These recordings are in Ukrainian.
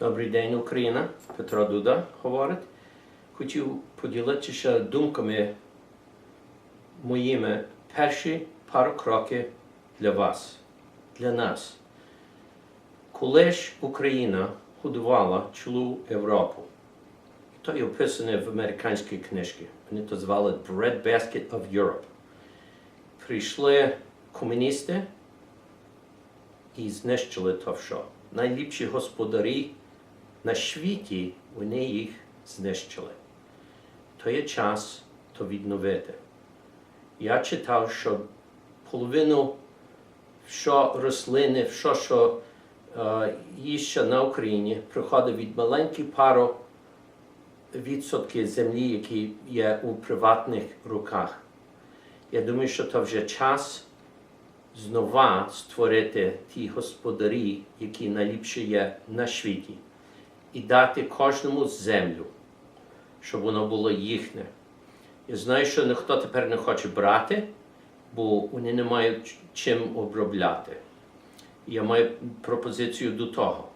Добрий день, Україна. Петро Дуда говорить. Хотів поділитися думками моїми перші пару кроків для вас, для нас. Коли ж Україна годувала цілу Європу, то є описане в американській книжці. Вони то звали Bread Basket of Europe. Прийшли комуністи і знищили то все. Найліпші господарі на світі вони їх знищили. То є час то відновити. Я читав, що половину що рослини, що, що е, їжа на Україні приходить від маленьких пару відсотків землі, які є у приватних руках. Я думаю, що це вже час знова створити ті господарі, які найліпші є на світі, і дати кожному землю, щоб воно було їхнє. Я знаю, що ніхто тепер не хоче брати, бо вони не мають чим обробляти. Я маю пропозицію до того.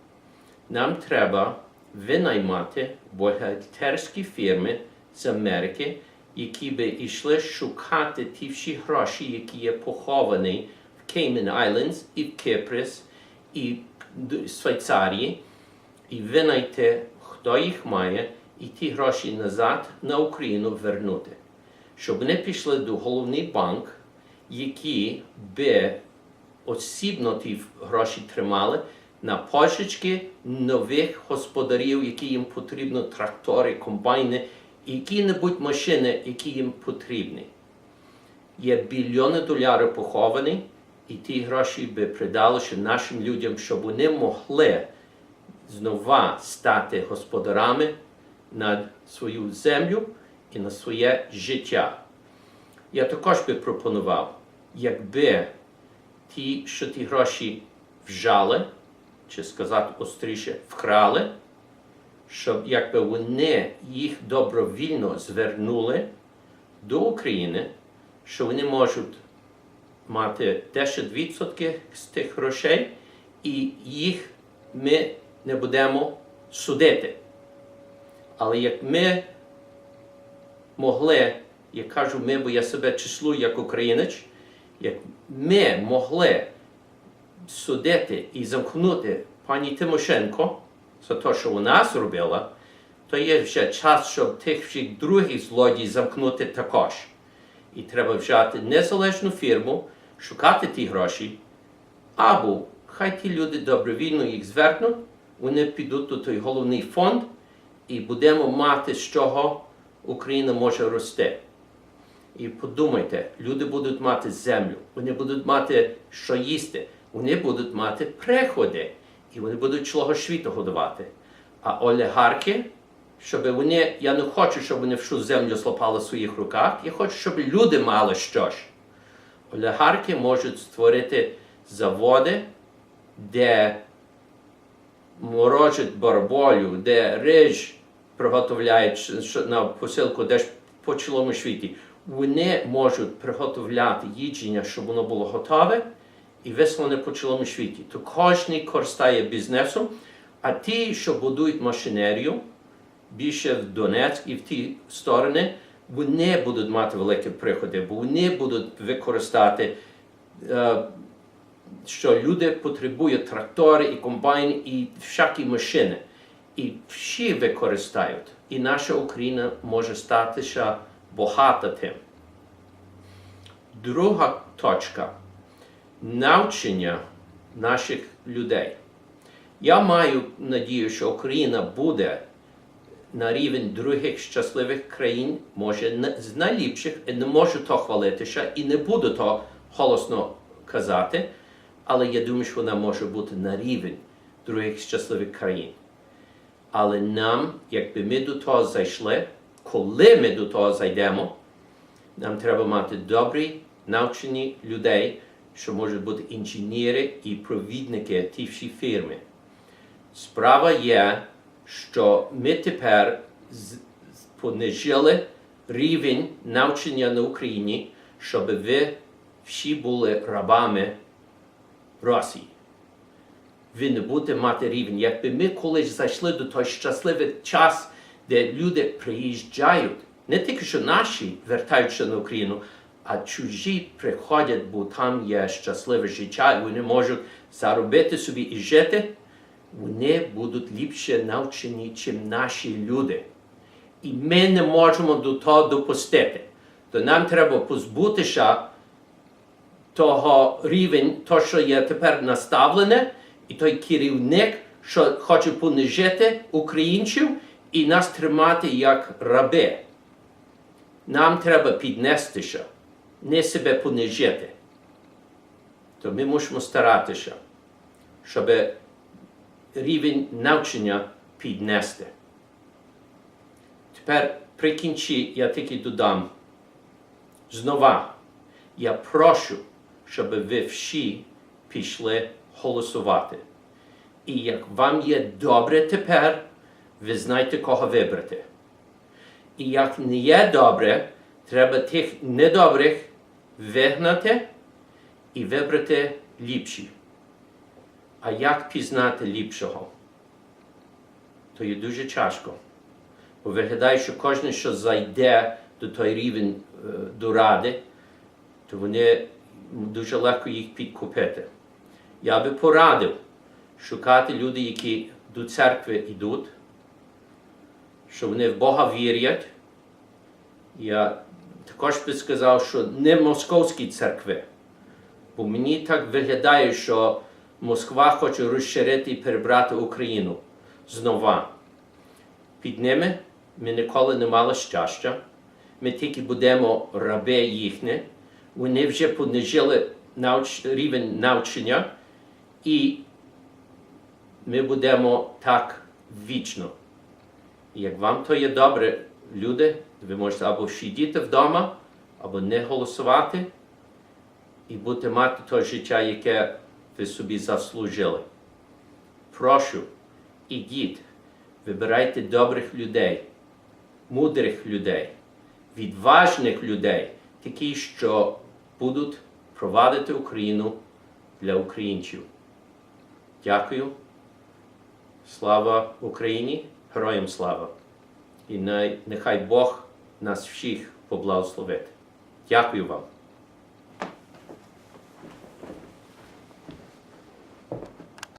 Нам треба винаймати бухгалтерські фірми з Америки, які би йшли шукати ті всі гроші, які є поховані в Cayman Islands і в Киприс, і в Швейцарії, і винайти, хто їх має, і ті гроші назад на Україну вернути. Щоб вони пішли до головний банк, які би осібно ті гроші тримали на пошечки нових господарів, які їм потрібно, трактори, комбайни, які-небудь машини, які їм потрібні. Є мільйони доларів поховані, і ті гроші би придалися нашим людям, щоб вони могли знова стати господарами над свою землю і на своє життя. Я також би пропонував, якби ті, що ті гроші вжали, чи сказати остріше, вкрали, щоб якби вони їх добровільно звернули до України, що вони можуть мати 10% з тих грошей, і їх ми не будемо судити. Але як ми могли, я кажу ми, бо я себе числую як українець, як ми могли судити і замкнути пані Тимошенко за те, що вона зробила, то є вже час, щоб тих всіх других злодій замкнути також. І треба взяти незалежну фірму, шукати ті гроші, або хай ті люди добровільно їх звернуть, вони підуть у той головний фонд, і будемо мати, з чого Україна може рости. І подумайте, люди будуть мати землю, вони будуть мати що їсти, вони будуть мати приходи, і вони будуть цілого світу годувати. А олігархи, щоб вони, я не хочу, щоб вони всю землю слопали в своїх руках, я хочу, щоб люди мали щось. Олігархи можуть створити заводи, де морожать барболю, де риж приготовляють на посилку десь по цілому світі. Вони можуть приготовляти їдження, щоб воно було готове і вислане по цілому світі. То кожен користає бізнесом, а ті, що будують машинерію, більше в Донецьк і в ті сторони, вони будуть мати великі приходи, бо вони будуть використати, е, що люди потребують трактори і комбайни і всякі машини. І всі використають. І наша Україна може статися багата тим. Друга точка навчання наших людей. Я маю надію, що Україна буде на рівень других щасливих країн, може з найліпших, не можу то хвалитися, і не буду то голосно казати, але я думаю, що вона може бути на рівень других щасливих країн. Але нам, якби ми до того зайшли, коли ми до того зайдемо, нам треба мати добрі, навчені людей, що можуть бути інженери і провідники ті всі фірми. Справа є, що ми тепер понижили рівень навчання на Україні, щоб ви всі були рабами Росії. ви не будете мати рівень. Якби ми колись зайшли до той щасливий час, де люди приїжджають, не тільки що наші вертаються на Україну, а чужі приходять, бо там є щасливе життя, і вони можуть заробити собі і жити, вони будуть ліпше навчені, чим наші люди. І ми не можемо до того допустити. То нам треба позбутися того рівень, то, що є тепер наставлене, і той керівник, що хоче понижити українців і нас тримати як раби. Нам треба піднестися, не себе понижити. То ми мусимо старатися, щоб рівень навчання піднести. Тепер при я тільки додам. Знова, я прошу, щоб ви всі пішли голосувати. І як вам є добре тепер, ви знаєте, кого вибрати. І як не є добре, треба тих недобрих вигнати і вибрати ліпші. А як пізнати ліпшого? То є дуже тяжко. Бо виглядає, що кожен, що зайде до той рівень е, до ради, то вони дуже легко їх підкупити. Я би порадив шукати людей, які до церкви йдуть, що вони в Бога вірять. Я також би сказав, що не московські церкви. Бо мені так виглядає, що Москва хоче розширити і перебрати Україну знова. Під ними ми ніколи не мали щастя. Ми тільки будемо раби їхні. Вони вже понижили науч... рівень навчання, і ми будемо так вічно. Як вам то є добре, люди, ви можете або сидіти вдома, або не голосувати, і будете мати те життя, яке ви собі заслужили. Прошу, ідіть, вибирайте добрих людей, мудрих людей, відважних людей, такі, що будуть провадити Україну для українців. Дякую. Слава Україні! Героям слава! І нехай Бог нас всіх поблагословить. Дякую вам.